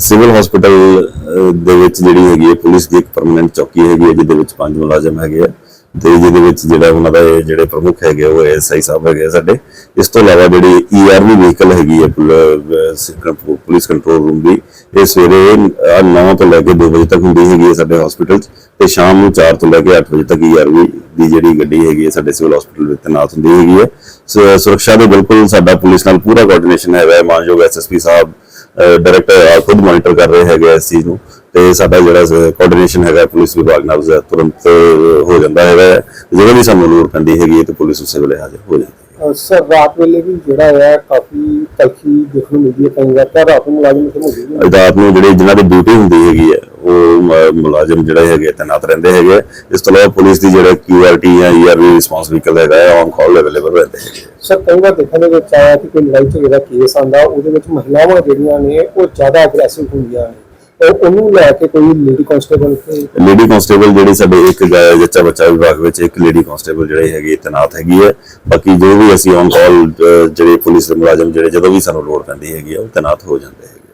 Civil hospital ਦੇ ਵਿੱਚ ਜਿਹੜੀ ਹੈਗੀ ਹੈ, ਪੁਲਿਸ ਦੀ ਇੱਕ ਪਰਮਨੈਂਟ ਚੌਕੀ ਹੈਗੀ ਹੈ, ਜਿਹਦੇ ਵਿੱਚ ਪੰਜ ਮੁਲਾਜ਼ਮ ਹੈਗੇ ਆ। ਤੇ ਜਿਹਦੇ ਵਿੱਚ ਜਿਹੜਾ ਉਹਨਾਂ ਦਾ ਇਹ ਜਿਹੜੇ ਪ੍ਰਮੁੱਖ ਹੈਗੇ ਉਹ ਐਸਆਈ ਸਾਹਿਬ ਹੈਗੇ ਸਾਡੇ। ਇਸ ਤੋਂ ਇਲਾਵਾ ਜਿਹੜੀ ਈਆਰਵੀ ਵਹੀਕਲ ਹੈਗੀ ਹੈ ਪੁਲਿਸ ਕੰਟਰੋਲ ਰੂਮ ਦੀ, ਇਹ ਸਵੇਰੇ 9 ਤੋਂ ਲੈ ਕੇ 2 ਵਜੇ ਤੱਕ ਹੁੰਦੀ ਹੈਗੀ ਹੈ ਸਾਡੇ ਹਸਪੀਟਲ 'ਚ ਤੇ ਸ਼ਾਮ ਨੂੰ 4 ਤੋਂ ਲੈ ਕੇ 8 ਵਜੇ ਤੱਕ ਈਆਰਵੀ ਦੀ ਜਿਹੜੀ ਗੱਡੀ ਹੈਗੀ ਹੈ ਸਾਡੇ ਸਿਵਲ ਹਸਪੀਟਲ ਵਿੱਚ ਤੈਨਾਤ ਹੁੰਦੀ ਹੈਗੀ ਹੈ ਸੁਰੱਖਿਆ ਦੇ ਬਿਲਕੁਲ ਸਾਡਾ ਪੁਲਿਸ ਨਾਲ ਪੂਰਾ ਕੋਆਰਡੀਨੇਸ਼ਨ ਹੈਗਾ। ਹੈ ਮਾਨਯੋਗ ਐਸਐਸਪੀ ਸਾਹਿਬ ਡਾਇਰੈਕਟਰ ਖੁਦ ਮੋਨੀਟਰ ਕਰ ਰਹੇ ਹੈਗੇ ਆ ਇਸ ਚੀਜ਼ ਨੂੰ। ਤੇ ਸਾਡਾ ਜਿਹੜਾ ਕੋਆਰਡੀਨੇਸ਼ਨ ਹੈਗਾ ਪੁਲਿਸ ਵਿਭਾਗ ਨਾਲ ਤੁਰੰਤ ਹੋ ਜਾਂਦਾ ਹੈਗਾ ਜਦੋਂ ਵੀ ਸਾਨੂੰ ਲੋੜ ਪੈਂਦੀ ਹੈਗੀ ਹੈ ਤੇ ਪੁਲਿਸ ਉਸੇ ਵੇਲੇ ਹਾਜ਼ਰ ਹੋ ਜਾਂਦੀ ਹੈ ਸਰ ਰਾਤ ਵੇਲੇ ਵੀ ਜਿਹੜਾ ਹੈ ਕਾਫੀ ਤਲਖੀ ਦੇਖਣ ਨੂੰ ਮਿਲਦੀ ਹੈ ਕਈ ਵਾਰ ਤਾਂ ਰਾਤ ਨੂੰ ਮੁਲਾਜ਼ਮ ਨਹੀਂ ਹੁੰਦੇ। ਰਾਤ ਨੂੰ ਜਿਹੜੇ ਜਿਨ੍ਹਾਂ ਦੀ ਡਿਊਟੀ ਹੁੰਦੀ ਹੈਗੀ ਹੈ ਉਹ ਮੁਲਾਜ਼ਮ ਜਿਹੜੇ ਹੈਗੇ ਤੈਨਾਤ ਰਹਿੰਦੇ ਹੈਗੇ। ਇਸ ਤੋਂ ਇਲਾਵਾ ਪੁਲਿਸ ਦੀ ਜਿਹੜਾ ਕਿਊਆਰਟੀ ਜਾਂ ਈਆਰਵੀ ਰਿਸਪੌਂਸ ਵਹੀਕਲ ਹੈਗਾ ਹੈ ਔਨ ਕਾਲ ਅਵੇਲੇਬਲ ਰਹਿੰਦੇ ਆ। ਸਰ ਕਈ ਵਾਰ ਦੇਖਣ ਦੇ ਵਿੱਚ ਆਇਆ ਕਿ ਕੋਈ ਲੜਾਈ ਝਗੜੇ ਦਾ ਕੇਸ ਆਂਦਾ ਉਹਦੇ ਵਿੱਚ ਮਹਿਲਾਵਾਂ ਜਿਹੜੀਆਂ ਨੇ ਉਹ ਜ਼ਿਆਦਾ ਅਗਰੈਸਿਵ ਹੁੰਦੀਆਂ ਨੇ ਉਹ ਉਹਨੂੰ ਲੈ ਕੇ ਕੋਈ ਲੇਡੀ ਕਾਂਸਟੇਬਲ ਲੇਡੀ ਕਾਂਸਟੇਬਲ ਜਿਹੜੀ ਸਾਡੇ ਇੱਕ ਜੱਚਾ ਬੱਚਾ ਵਿਭਾਗ ਵਿੱਚ ਇੱਕ ਲੇਡੀ ਕਾਂਸਟੇਬਲ ਜਿਹੜੇ ਹੈਗੇ ਤੈਨਾਤ ਹੈਗੀ ਹੈ। ਬਾਕੀ ਜੋ ਵੀ ਅਸੀਂ ਔਨ ਕਾਲ ਜਿਹੜੇ ਪੁਲਿਸ ਦੇ ਮੁਲਾਜ਼ਮ ਜਿਹੜੇ ਜਦੋਂ ਵੀ ਸਾਨੂੰ ਲੋੜ ਪੈਂਦੀ ਹੈਗੀ ਹੈ ਉਹ ਤੈਨਾਤ ਹੋ ਜਾਂਦੇ ਹੈ